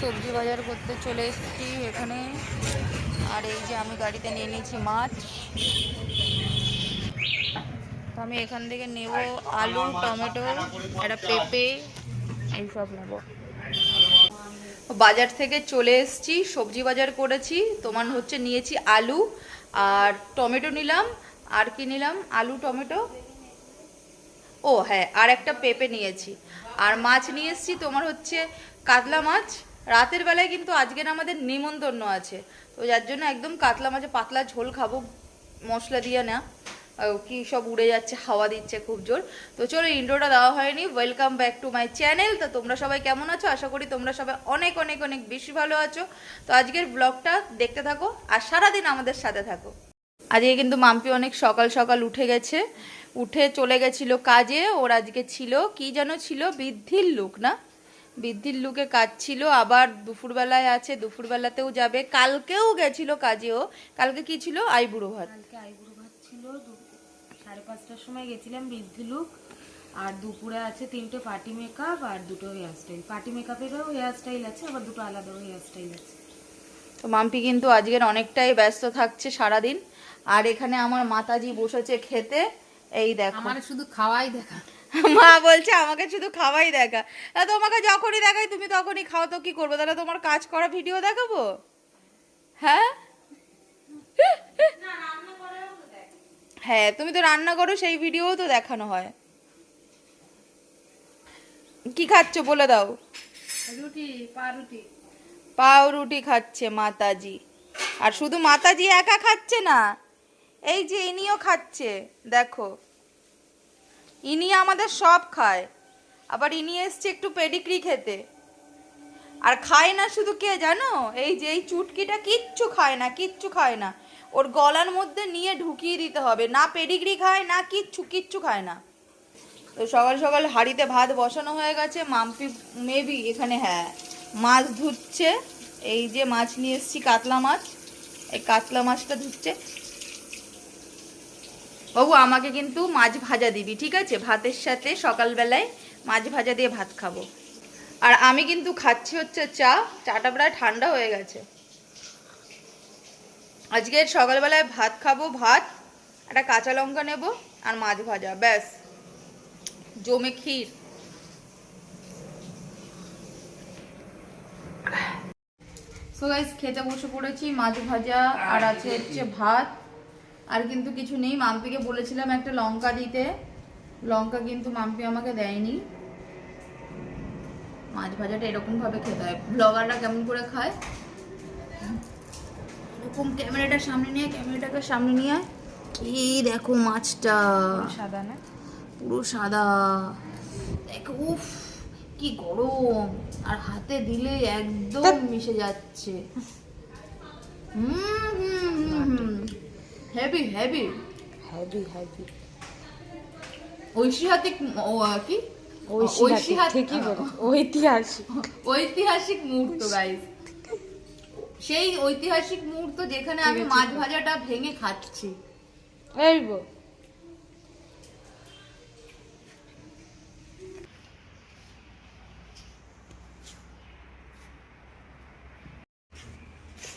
সবজি বাজার করতে চলে এসেছি এখানে। আর এই যে আমি গাড়িতে নিয়ে নিয়েছি মাছ। তো আমি এখান থেকে নেব আলু, টমেটো, একটা পেঁপে, এইসব নেব। বাজার থেকে চলে এসেছি, সবজি বাজার করেছি। তোমার হচ্ছে নিয়েছি আলু আর টমেটো নিলাম। আর কি নিলাম? আলু, টমেটো? ও হ্যাঁ আর একটা পেঁপে নিয়েছি। আর মাছ নিয়ে এসেছি তোমার হচ্ছে কাতলা মাছ। রাতের বেলায় কিন্তু আজকের আমাদের নিমন্ত্রণ আছে। তো যার জন্য একদম কাতলা মাছে পাতলা ঝোল খাব, মশলা দিয়ে না। কি সব উড়ে যাচ্ছে, হাওয়া দিচ্ছে খুব জোর। তো চলো ইন্ট্রোটা দেওয়া হয়নি। Welcome back to my channel তো তোমরা সবাই কেমন আছো? আশা করি তোমরা সবাই অনেক অনেক অনেক বেশি ভালো আছো। তো আজকের ব্লগটা দেখতে থাকো আর সারাদিন আমাদের সাথে থাকো। আজকে কিন্তু মাম্পি অনেক সকাল সকাল উঠে গেছে। উঠে চলে গেছিল কাজে। ওর আজকে ছিল, কি যেন ছিল, বৃদ্ধির লোক না? বৃদ্ধির লুকে কাজ ছিল আবার দুপুরবেলায় আছে দুপুরবেলাতেও যাবে। কালকেও গেছিল কাজেও কালকে কি ছিল? আইবুড়ো ভাত। কালকে আইবুড়ো ভাত ছিল। সাড়ে পাঁচটার সময় গেছিলাম বৃদ্ধি লুক। আর দুপুরে আছে তিনটে পার্টি মেকআপ আর দুটো হেয়ার স্টাইল পার্টি মেকআপেরও হেয়ার স্টাইল আছে আবার দুটো আলাদাও হেয়ার স্টাইল আছে। তো মাম্পি কিন্তু আজকের অনেকটাই ব্যস্ত থাকছে সারাদিন। আর এখানে আমার মাতাজি বসেছে খেতে। এই দেখো। আমার শুধু খাওয়াই দেখা। মা বলছে আমাকে শুধু খাওয়াই দেখা। তা তোমাকে যখনই দেখাই তুমি তখনই খাও তো কি করব? তাহলে তোমার কাজ করা ভিডিও দেখাবো? হ্যাঁ? হ্যাঁ তুমি তো রান্না করো সেই ভিডিও তো দেখানো হয়। কি খাচ্ছ বলে দাও? রুটি পাউরুটি পাউরুটি খাচ্ছে মাতাজি। আর শুধু মাতাজি একা খাচ্ছে না এই যে ইনিও খাচ্ছে দেখো। ইনি আমাদের সব খায়। আবার ইনি এসছে একটু পেডিগ্রি খেতে। আর খায় না শুধু কে জানো? এই যে এই চুটকিটা কিচ্ছু খায় না, কিচ্ছু খায় না। ওর গলার মধ্যে নিয়ে ঢুকিয়ে দিতে হবে। না পেডিগ্রি খায়, না কিচ্ছু কিচ্ছু খায় না। তো সকাল সকাল হাঁড়িতে ভাত বসানো হয়ে গেছে। মাম্পি মেবি এখানে হ্যাঁ মাছ ধুচ্ছে। এই যে মাছ নিয়ে এসেছি, কাতলা মাছ। এই কাতলা মাছটা ধুচ্ছে। বাবু, আমাকে কিন্তু মাছ ভাজা দিবি, ঠিক আছে? ভাতের সাথে সকালবেলায় মাছ ভাজা দিয়ে ভাত খাব। আর আমি কিন্তু খাচ্ছি হচ্ছে চা, চাটা প্রায় ঠান্ডা হয়ে গেছে। আজকের সকালবেলায় ভাত খাব, ভাত, একটা কাঁচা লঙ্কা নেব আর মাছ ভাজা, ব্যাস। জমে ক্ষীর। সো খেতে বসে পড়েছি, মাছ ভাজা, আর আছে হচ্ছে ভাত। আর কিন্তু কিছু নেই মাম্পিকে বলেছিলাম একটা লঙ্কা দিতে। লঙ্কা কিন্তু মাম্পি আমাকে দেয়নি। মাছ ভাজাটা এরকম ভাবে খেতে হয়। ব্লগাররা কেমন করে খায়? এরকম ক্যামেরাটা সামনে নিয়ে ক্যামেরাটাকে সামনে নিয়ে এই দেখো মাছটা। সাদা না? পুরো সাদা। দেখো উফ কি গরম। আর হাতে দিলে একদম মিশে যাচ্ছে। হুম হুম হুম হুম। হেভি হেভি হ্যাভি হ্যাভি ঐতিহাসিক ও, কি? ঐতিহাসিক ঠিকই ঐতিহাসিক। ঐতিহাসিক মুহূর্ত গাইস সেই ঐতিহাসিক মুহূর্ত যেখানে আমি মাছ ভাজাটা ভেঙে খাচ্ছি। এই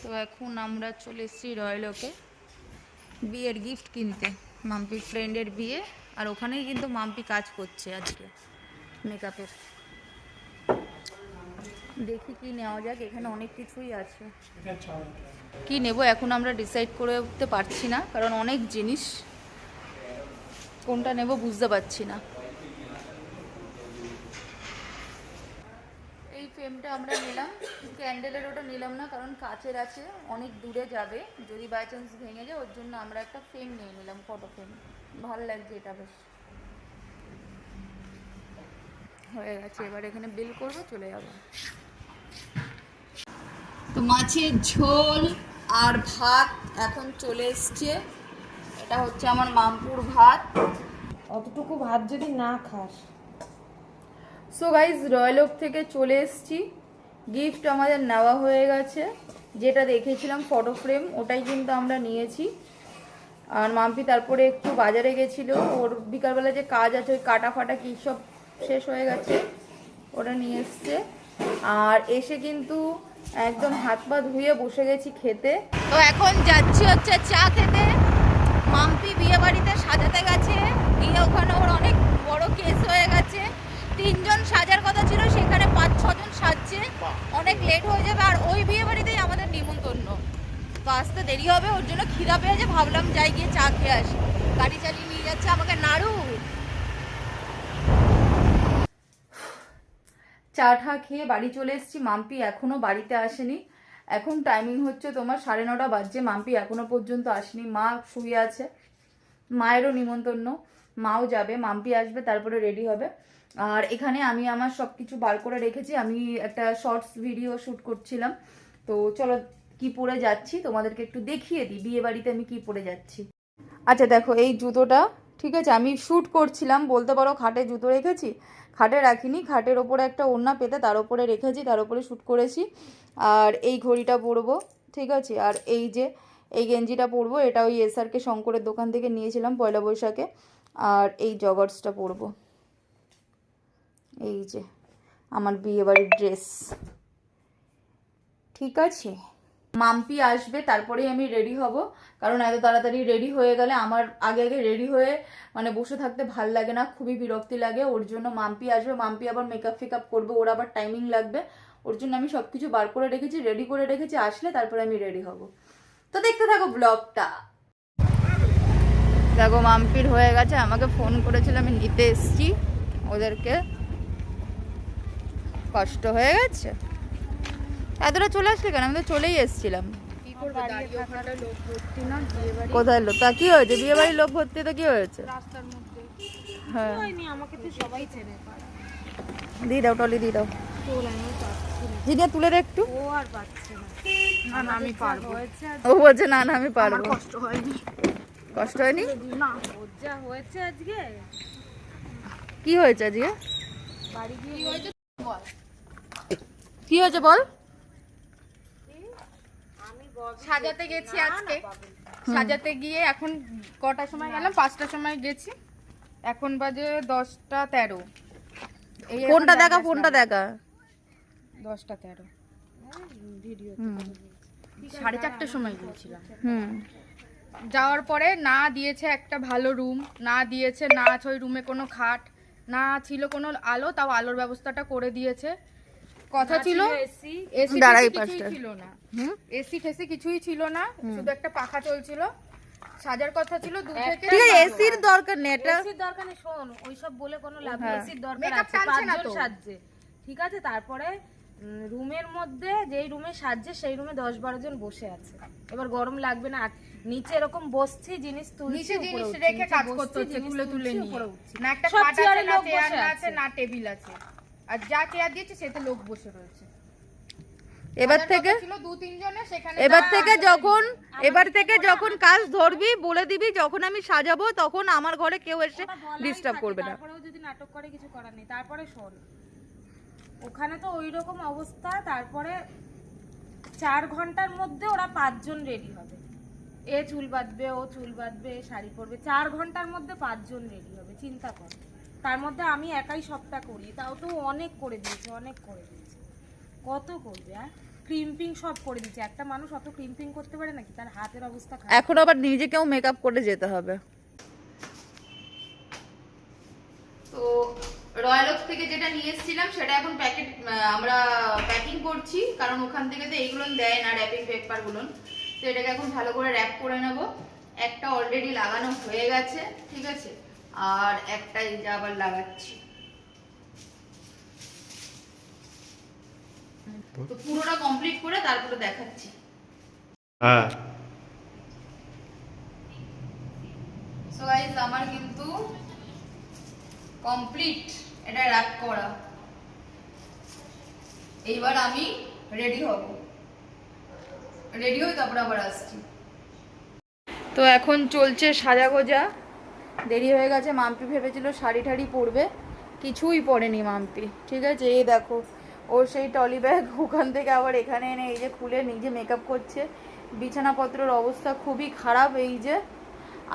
তো এখন আমরা চলে এসেছি রয়্যালকে বিয়ের গিফট কিনতে। মাম্পি ফ্রেন্ডের বিয়ে, আর ওখানেই কিন্তু মাম্পি কাজ করছে আজকে মেকআপের দেখি কি নেওয়া যাক, এখানে অনেক কিছুই আছে। কি নেব এখন আমরা ডিসাইড করে উঠতে পারছি না, কারণ অনেক জিনিস। কোনটা নেব বুঝতে পারছি না এই ফ্রেমটা আমরা নিলাম। ক্যান্ডেলের ওটা নিলাম না, কারণ কাচের আছে, অনেক দূরে যাবে। যদি বাই চান্স ভেঙে যায়, ওর জন্য আমরা একটা ফ্রেম নিয়ে নিলাম ফটো ফ্রেম ভালো লাগছে এটা বেশ। হয়ে গেছে, এবার এখানে বিল করব, চলে যাব। তো মাছের ঝোল আর ভাত এখন চলে এসছে। এটা হচ্ছে আমার মামপুর ভাত। অতটুকু ভাত যদি না খাস। সো গাইজ রয়্যালক থেকে চলে এসেছি। গিফট আমাদের নেওয়া হয়ে গেছে। যেটা দেখেছিলাম ফটো ফ্রেম ওটাই কিন্তু আমরা নিয়েছি। আর মাম্পি তারপরে একটু বাজারে গেছিল। ওর বিকালবেলা যে কাজ আছে, ওই কাটা ফাটা কী সব শেষ হয়ে গেছে ওটা নিয়ে এসছে। আর এসে কিন্তু একদম হাত পা ধুয়ে বসে গেছি খেতে। তো এখন যাচ্ছি হচ্ছে চা খেতে। মাম্পি বিয়ে বাড়িতে সাজাতে গেছে। গিয়ে ওখানে ওর অনেক বড় কেস হয়ে গেছে। তিনজন সাজার কথা ছিল সেখানে পাঁচ ছজন সাজছে। অনেক লেট হয়ে যাবে আর ওই বিয়ে বাড়িতেই আমাদের নিমন্ত্রণ। তো আসতে দেরি হবে ওর জন্য খিদা পেয়েছে ভাবলাম যাই গিয়ে চা খেয়ে আসি। গাড়ি চালিয়ে নিয়ে যাচ্ছে আমাকে নাড়ু। চা ঠা খেয়ে বাড়ি চলে এসেছি মাম্পি এখনও বাড়িতে আসেনি। এখন টাইমিং হচ্ছে তোমার সাড়ে নটা বাজছে মাম্পি এখনও পর্যন্ত আসেনি। মা শুয়ে আছে মায়েরও নিমন্ত্রণ মাও যাবে মাম্পি আসবে তারপরে রেডি হবে। আর এখানে আমি আমার সব কিছু বার করে রেখেছি। আমি একটা শর্টস ভিডিও শ্যুট করছিলাম। তো চলো কি পরে যাচ্ছি, তোমাদেরকে একটু দেখিয়ে দিই, বিয়ে বাড়িতে আমি কি পরে যাচ্ছি। আচ্ছা দেখো এই জুতোটা, ঠিক আছে? আমি শ্যুট করছিলাম, বলতে পারো খাটে জুতো রেখেছি। খাটে রাখিনি, খাটের ওপরে একটা ওড়না পেতে তার ওপরে রেখেছি, তার ওপরে শ্যুট করেছি। আর এই ঘড়িটা পরবো, ঠিক আছে? আর এই যে, এই গেঞ্জিটা পরবো, এটা ওই এসআরকে শঙ্করের দোকান থেকে নিয়েছিলাম, পয়লা বৈশাখে। আর এই জগার্সটা পরবো। এই যে, আমার বিয়েবাড়ির ড্রেস। ঠিক আছে? মাম্পি আসবে, তারপরেই আমি রেডি হব। কারণ এত তাড়াতাড়ি রেডি হয়ে গেলে আমার আগে আগে রেডি হয়ে মানে বসে থাকতে ভালো লাগে না, খুবই বিরক্তি লাগে। ওর জন্য মাম্পি আসবে, মাম্পি আবার মেকআপ ফেকআপ করবে, ওর আবার টাইমিং লাগবে। ওর জন্য আমি সব কিছু বার করে রেখেছি রেডি করে রেখেছি, আসলে তারপরে আমি রেডি হব। তো দেখতে থাকো ব্লগটা দেখো, মাম্পির হয়ে গেছে, আমাকে ফোন করেছিল, আমি নিতে এসছি ওদেরকে। কষ্ট হয়ে গেছে। এতটা চলে আসলে কেন? আমি তো চলেই এসছিলাম। কোথায় লোক? তা কি হয়েছে? বিয়ে বাড়ির লোক ভর্তি তো কি হয়েছে? হ্যাঁ। হয়নি? আমাকে তো সবাই চেনে দিয়ে দাও টলি দিয়ে দাও। তোল জিনিয়া একটু। ও আর পাচ্ছে না। না আমি পারব। ও বলছে না না আমি পারব। কষ্ট হয়নি। কষ্ট হয়নি? না যা হয়েছে আজকে। কি হয়েছে আজকে? বাড়ি গিয়ে হয়েছে? কি হয়েছে বল? সাজাতে গেছি আজকে। সাজাতে গিয়ে এখন কটার সময় গেলাম? পাঁচটার সময় গেছি। এখন বাজে দশটা তেরো। ফোনটা দেখা ফোনটা দেখা? দশটা তেরো। ভিডিও সাড়ে চারটের সময় গিয়েছিলাম। হুম। যাওয়ার পরে না দিয়েছে একটা ভালো রুম না দিয়েছে না আছে ওই রুমে কোনো খাট না ছিল কোনো আলো তাও আলোর ব্যবস্থাটা করে দিয়েছে। কথা ছিল এসি এসি দাঁড়াই কিছুই পাঁচটা। ছিল না। হুম? এসি ঠেসি কিছুই ছিল না শুধু একটা পাখা চলছিল। সাজার কথা ছিল দু থেকে ঠিক আছে এসির দরকার নেই এটা এসির দরকার নেই শোন ওইসব বলে কোনো লাভ নেই হ্যাঁ। এসির দরকার আছে পাঁচজন তো। সাজছে ঠিক আছে? তারপরে রুমের মধ্যে যেই রুমে সাজছে সেই রুমে দশ বারো জন বসে আছে। এবার গরম লাগবে না আর নিচে এরকম বসছি জিনিস তুলছি নিচে জিনিস রেখে কাজ করতে হচ্ছে তুলে তুলে নিয়ে। না একটা খাট আছে না চেয়ার। আছে না টেবিল আছে। আর যা চেয়ার দিয়েছে সেতে লোক বসে রয়েছে। এবার থেকে এবার থেকে যখন এবার থেকে যখন কাজ ধরবি বলে। দিবি যখন আমি সাজাবো তখন আমার ঘরে কেউ এসে ডিস্টার্ব করবে না। তারপরেও যদি নাটক করে কিছু করার নেই। তারপরে শোন ওখানে তো ওই রকম অবস্থা তারপরে চার ঘণ্টার মধ্যে ওরা পাঁচজন রেডি হবে। এ চুল বাঁধবে ও চুল বাঁধবে শাড়ি পরবে চার ঘণ্টার মধ্যে পাঁচজন রেডি হবে চিন্তা কর। তার মধ্যে আমি একাই সবটা করি তাও তো অনেক করে দিয়েছে অনেক করে দিয়েছে। কত করবে আর ক্রিম্পিং সব করে দিয়েছে। একটা মানুষ অত ক্রিম্পিং করতে পারে নাকি? তার হাতের অবস্থা খারাপ। এখন আবার নিজেকেও মেকআপ করে যেতে হবে। তো রয়্যালক্স থেকে যেটা নিয়ে এসেছিলাম সেটা এখন প্যাকেট আমরা প্যাকিং করছি। কারণ ওখান থেকে তো এইগুলো দেয় না র্যাপিং পেপারগুলো তো এটাকে এখন ভালো করে র্যাপ করে নেব। একটা অলরেডি লাগানো হয়ে গেছে ঠিক আছে? আর একটা এই যে আবার লাগাচ্ছি। তো পুরোটা কমপ্লিট করে তারপরে দেখাচ্ছি। হ্যাঁ। সো গাইস আমার কিন্তু কমপ্লিট এটা র্যাপ করা। এইবার আমি রেডি হব। রেডি হই তারপর আবার আসছি। তো এখন চলছে সাজা গোজা। দেরি হয়ে গেছে মাম্পি ভেবেছিল শাড়ি ঠাড়ি পরবে। কিছুই পরেনি মাম্পি ঠিক আছে? এই দেখো ও সেই টলি ব্যাগ ওখান থেকে আবার এখানে এনে এই যে খুলে নিজে মেকআপ করছে। বিছানাপত্রের অবস্থা খুবই খারাপ এই যে।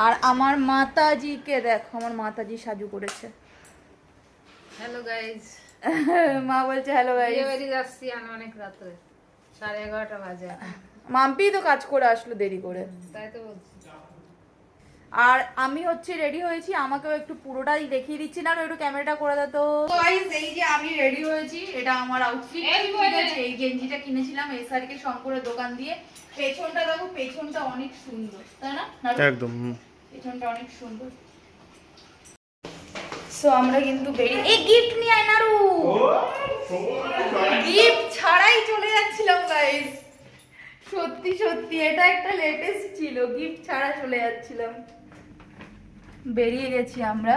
আর আমার মাতাজিকে দেখো আমার মাতাজি সাজু করেছে। হ্যালো গাইজ মা বলছে হ্যালো বিয়ে বাড়ি যাচ্ছি আমি অনেক রাত্রে সাড়ে এগারোটা বাজে। মাম্পি তো কাজ করে আসলো দেরি করে। তাই তো বলছি। আর আমি হচ্ছে রেডি হয়েছি আমাকেও একটু পুরোটাই দেখিয়ে দিচ্ছি না একটু ক্যামেরাটা করে দাও তো। গাইস এই যে আমি রেডি হয়েছি এটা আমার আউটফিট এই এই গেঞ্জিটা কিনেছিলাম এসআরকে শঙ্করের দোকান দিয়ে। পেছনটা দেখো পেছনটা অনেক সুন্দর তাই না একদম পেছনটা অনেক সুন্দর। সো আমরা কিন্তু বেরিয়ে এই গিফট নিয়ে আয় নারু। গিফট ছাড়াই চলে যাচ্ছিলাম গাইস সত্যি সত্যি এটা একটা লেটেস্ট ছিল। গিফট ছাড়া চলে যাচ্ছিলাম। বেরিয়ে গেছি আমরা।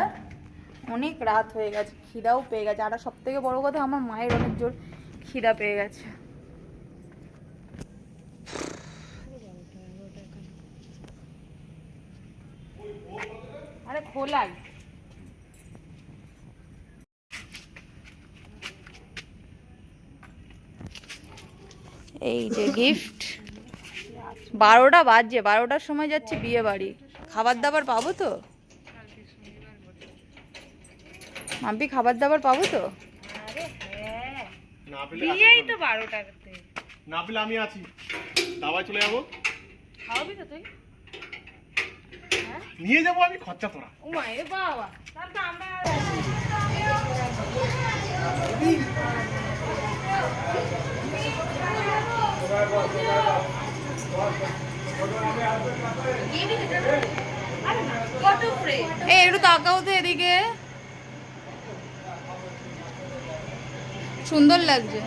অনেক রাত হয়ে গেছে, খিদাও পেয়ে গেছে। আর সব থেকে বড় কথা, আমার মায়ের অনেক জোর খিদা পেয়ে গেছে। আরে খোলাই এই যে গিফট বারোটা বাজছে, বারোটার সময় যাচ্ছে বিয়ে বাড়ি খাবার দাবার পাবো তো? মাম্পি খাবার দাবার পাবো তো? আরে হ্যাঁ। না পেলে তো না পেলে আমি আছি। দাবায় চলে যাব। খাওয়াবি তো তুই? নিয়ে যাব আমি খরচা তোরা। ও মা বাবা। তাহলে তো আমরা এই একটু তাকাও তো এদিকে। সুন্দর লাগছে।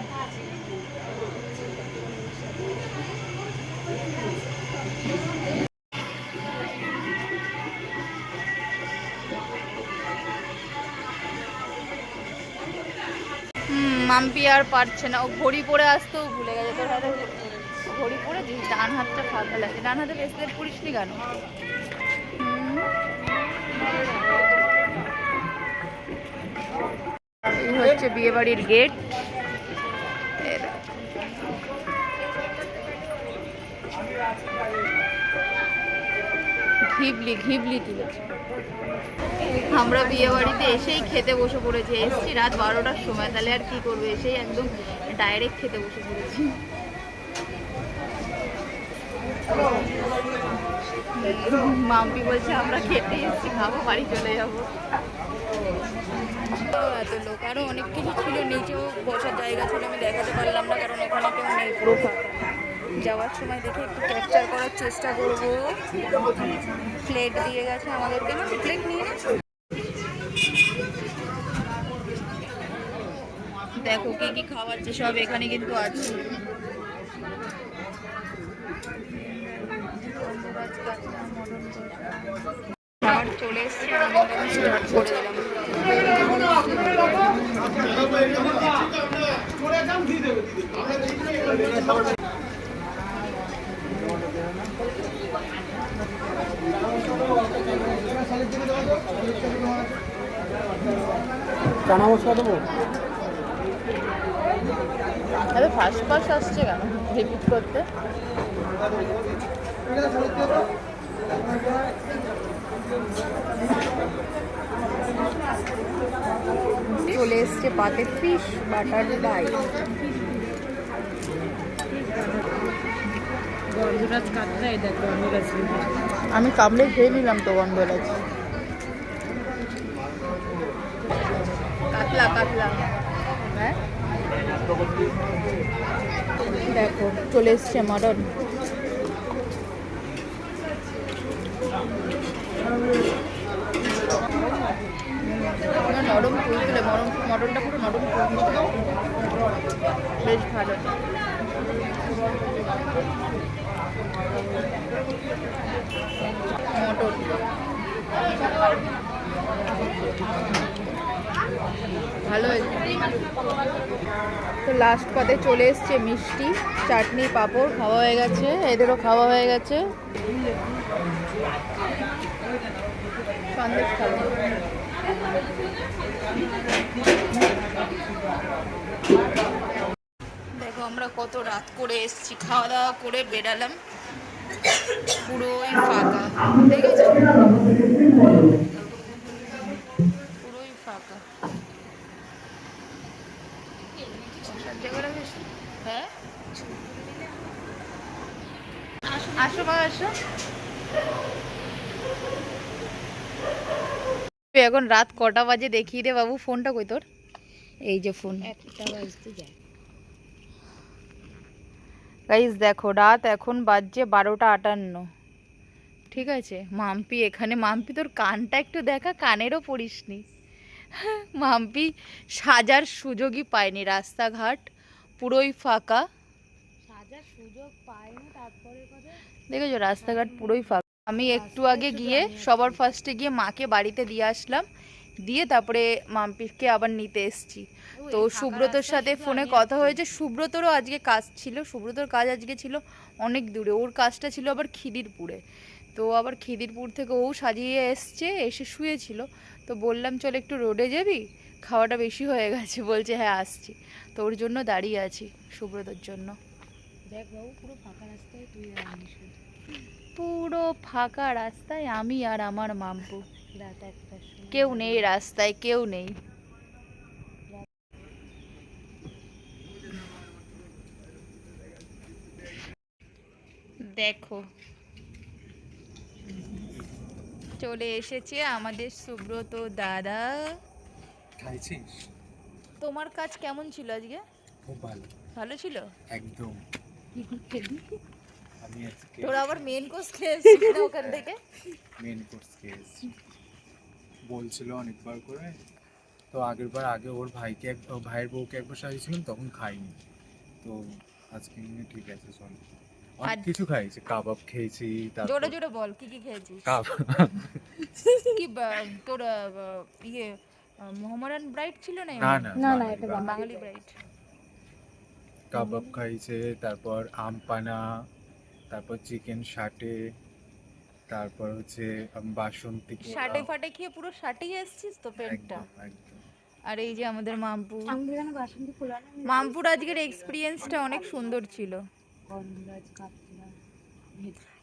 মাম্পি আর পারছে না। ও ঘড়ি পরে আসতেও ভুলে গেছে। তোর হাতে ঘড়ি পরে ডান হাতটা ফাঁকা লাগে ডান হাতে ব্রেসলেট পরিস নি কেন? হচ্ছে বিয়ে বাড়ির গেট ঘিবলি ঘিবলি আমরা বিয়ে বাড়িতে এসেই খেতে বসে পড়েছি। এসছি রাত বারোটার সময়। তাহলে আর কি করব? এসেই একদম ডাইরেক্ট খেতে বসে পড়েছি। মাম্পি বলছে, আমরা খেতে এসেছি, খাব, বাড়ি চলে যাব। এত লোক। আরও অনেক কিছু ছিল নিচেও বসার জায়গা ছিল, আমি দেখাতে পারলাম না, কারণ ওখানে কেউ নেই। পুরো যাওয়ার সময় দেখে একটু ক্যাপচার করার চেষ্টা করব। প্লেট দিয়ে গেছে আমাদেরকে। না প্লেট নিয়ে দেখো কি কি খাওয়াচ্ছে, সব এখানে কিন্তু আছে। খাবার দেবো ফার্স্ট ফার্স্ট আসছে কেন? রিপিট করতে? চলে এসছে পাতে ফিশ বাটার গন্ধরাজ এই আমি কামড়ে খেয়ে নিলাম তো গন্ধ লাগছে কাতলা কাতলা। হ্যাঁ? দেখো চলে এসছে মটন পুরো নরম তুলতুলে মরম মটনটা পুরো নরম তুলতুলে বেশ ভালো মটন ভালো তো লাস্ট পাতে চলে এসছে মিষ্টি, চাটনি, পাঁপড়, খাওয়া হয়ে গেছে, এদেরও খাওয়া হয়ে গেছে। দেখো, আমরা কত রাত করে এসছি। খাওয়া দাওয়া করে বেড়ালাম পুরোই ফাঁকা। দেখেছ? পুরোই ফাঁকা। হ্যাঁ? আসো মা, আসো। এখন রাত কটা বাজে দেখিয়ে দে বাবু ফোনটা কই তোর? এই যে ফোন। গাইজ দেখো রাত এখন বাজছে বারোটা আটান্ন। ঠিক আছে? মাম্পি এখানে মাম্পি তোর কানটা একটু দেখা কানেরও পড়িসনি। মাম্পি সাজার সুযোগই পায়নি রাস্তাঘাট পুরোই ফাঁকা। সাজার সুযোগ পাইনি তারপরে দেখেছ রাস্তাঘাট পুরোই ফাঁকা। আমি একটু আগে গিয়ে সবার ফার্স্টে গিয়ে মাকে বাড়িতে দিয়ে আসলাম। দিয়ে তারপরে মাম্পিকে আবার নিতে এসছি। তো সুব্রতর সাথে ফোনে কথা হয়েছে। সুব্রতরও আজকে কাজ ছিল। সুব্রতর কাজ আজকে ছিল অনেক দূরে। ওর কাজটা ছিল আবার খিদিরপুরে। তো আবার খিদিরপুর থেকে ও সাজিয়ে এসছে এসে শুয়েছিল। তো বললাম চল একটু রোডে যাবি? খাওয়াটা বেশি হয়ে গেছে। বলছে হ্যাঁ আসছি। তো ওর জন্য দাঁড়িয়ে আছি সুব্রতর জন্য। দেখ বাবু পুরো ফাঁকা রাস্তায় তুই পুরো ফাঁকা রাস্তায় আমি আর আমার মাম্পু। কেউ নেই রাস্তায় কেউ নেই। দেখো। চলে এসেছে আমাদের সুব্রত দাদা। খাইছিস? তোমার কাজ কেমন ছিল আজকে? খুব ভালো। ভালো ছিল? একদম। আমি আজকে তোরা আবার মেন কোর্স খেয়েছিস না ওখান থেকে? মেন কোর্স খেয়েছি। বলছিল অনেকবার করে। তো আগের বার আগে ওর ভাইকে এক ওর ভাইয়ের বউকে একবার সাজিয়েছিলাম তখন খাইনি। তো আজকে এমনি ঠিক আছে চল। অনেক কিছু খাইছি কাবাব খেয়েছি তারপর জোরে জোরে বল কি কি খেয়েছিস? কাবাব। কি তোর ইয়ে মোহামেডান ব্রাইট ছিল না না না এটা বাঙালি। ব্রাইট। কাবাব খাইছে তারপর আম পানা তারপর চিকেন শাটে তারপর হচ্ছে বাসন্তী। শাটে ফাটে খেয়ে পুরো শাটেই এসছিস তো পেটটা? আর এই যে আমাদের মামপু মামপুর আজকের এক্সপিরিয়েন্সটা অনেক সুন্দর ছিল।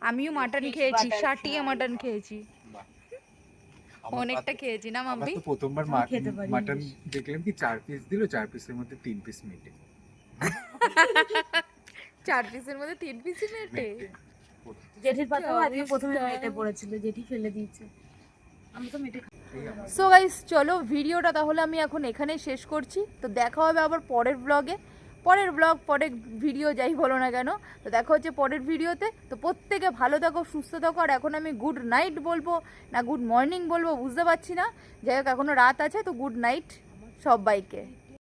আমিও মাটন খেয়েছি শাটিয়ে মাটন খেয়েছি। অনেকটা খেয়েছি না মাম্পি? প্রথমবার মাটন দেখলাম কি চার পিস দিল চার পিসের মধ্যে তিন পিস মেটে। চার পিসের মধ্যে তিন পিসই মেটে। জেঠির পাতাও আজকে প্রথমে মেটে পড়েছিল জেঠি ফেলে দিয়েছে। আমি তো মেটে সো গাইস চলো ভিডিওটা তাহলে আমি এখন এখানেই শেষ করছি। তো দেখা হবে আবার পরের ব্লগে পরের ব্লগ পরের ভিডিও যাই বলো না কেন। তো দেখা হচ্ছে পরের ভিডিওতে তো প্রত্যেকে ভালো থাকো সুস্থ থাকো। আর এখন আমি গুড নাইট বলব না গুড মর্নিং বলব বুঝতে পারছি না। যাই হোক এখনও রাত আছে তো গুড নাইট সবাইকে।